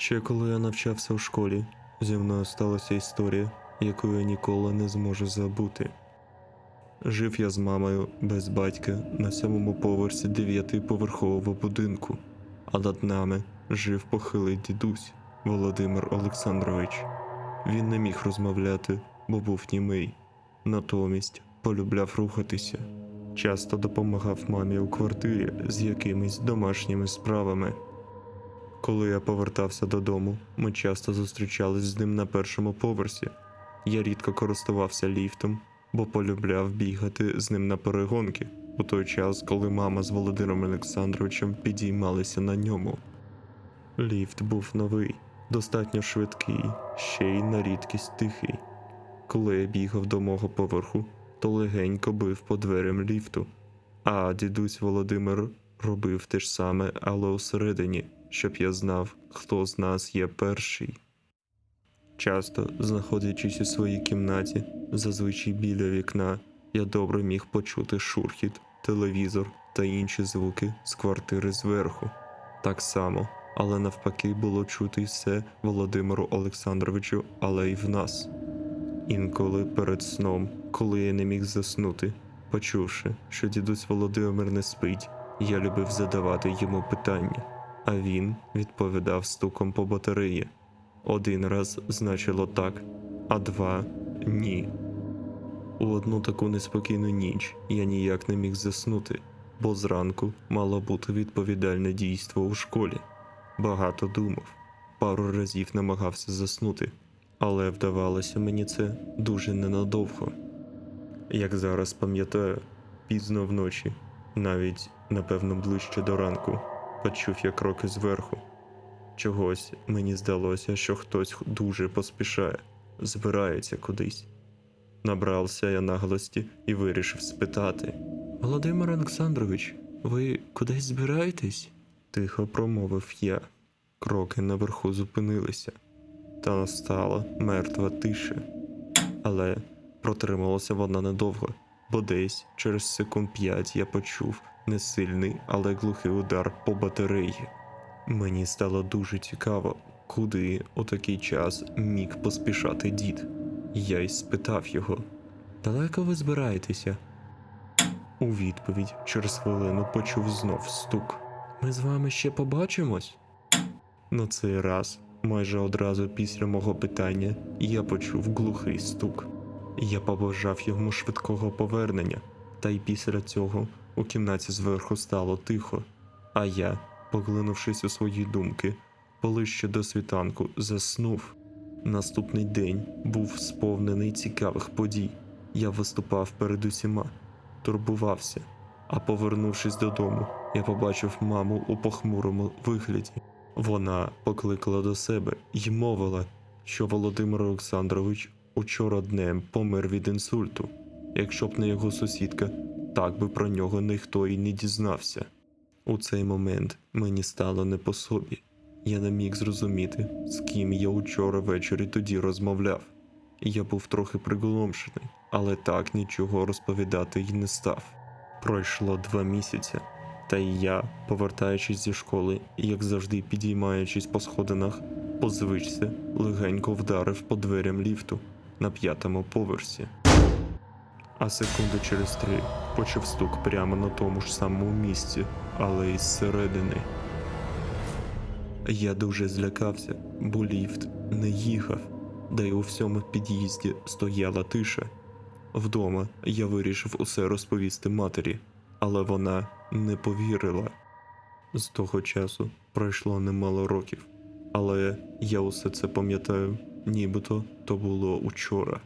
Ще коли я навчався у школі, зі мною сталася історія, яку я ніколи не зможу забути. Жив я з мамою без батька на сьомому поверсі дев'ятиповерхового будинку, а над нами жив похилий дідусь Володимир Олександрович. Він не міг розмовляти, бо був німий, натомість полюбляв рухатися. Часто допомагав мамі у квартирі з якимись домашніми справами. Коли я повертався додому, ми часто зустрічались з ним на першому поверсі. Я рідко користувався ліфтом, бо полюбляв бігати з ним на перегонки у той час, коли мама з Володимиром Олександровичем підіймалися на ньому. Ліфт був новий, достатньо швидкий, ще й на рідкість тихий. Коли я бігав до мого поверху, то легенько бив по дверям ліфту, а дідусь Володимир робив те ж саме, але усередині, щоб я знав, хто з нас є перший. Часто, знаходячись у своїй кімнаті, зазвичай біля вікна, я добре міг почути шурхіт, телевізор та інші звуки з квартири зверху. Так само, але навпаки було чути все Володимиру Олександровичу, але й в нас. Інколи перед сном, коли я не міг заснути, почувши, що дідусь Володимир не спить, я любив задавати йому питання, а він відповідав стуком по батареї. Один раз значило так, а два ні. У одну таку неспокійну ніч я ніяк не міг заснути, бо зранку мало бути відповідальне дійство у школі. Багато думав, пару разів намагався заснути, але вдавалося мені це дуже ненадовго. Як зараз пам'ятаю, пізно вночі, навіть напевно ближче до ранку, почув я кроки зверху. Чогось мені здалося, що хтось дуже поспішає, збирається кудись. Набрався я наглості і вирішив спитати: Володимир Олександрович, ви кудись збираєтесь? тихо промовив я. Кроки наверху зупинилися, та настала мертва тиша. Але протрималася вона недовго, бо десь через секунд п'ять я почув несильний, але глухий удар по батареї. Мені стало дуже цікаво, куди у такий час міг поспішати дід. Я й спитав його: Далеко ви збираєтеся? У відповідь через хвилину почув знов стук. Ми з вами ще побачимось? На цей раз, майже одразу після мого питання, я почув глухий стук. Я побажав йому швидкого повернення, та й після цього у кімнаті зверху стало тихо, а я, поглинувшись у свої думки, ближче до світанку заснув. Наступний день був сповнений цікавих подій. Я виступав перед усіма, турбувався, а повернувшись додому, я побачив маму у похмурому вигляді. Вона покликала до себе і мовила, що Володимир Олександрович учора днем помер від інсульту. Якщо б не його сусідка, так би про нього ніхто і не дізнався. У цей момент мені стало не по собі. Я не міг зрозуміти, з ким я учора ввечері тоді розмовляв. Я був трохи приголомшений, але так нічого розповідати й не став. Пройшло два місяці, та й я, повертаючись зі школи, як завжди підіймаючись по сходинах, по звичці легенько вдарив по дверям ліфту на п'ятому поверсі. А секунду через три почав стук прямо на тому ж самому місці, але із середини. Я дуже злякався, бо ліфт не їхав, да й у всьому під'їзді стояла тиша. Вдома я вирішив усе розповісти матері, але вона не повірила. З того часу пройшло немало років, але я усе це пам'ятаю, нібито то було учора.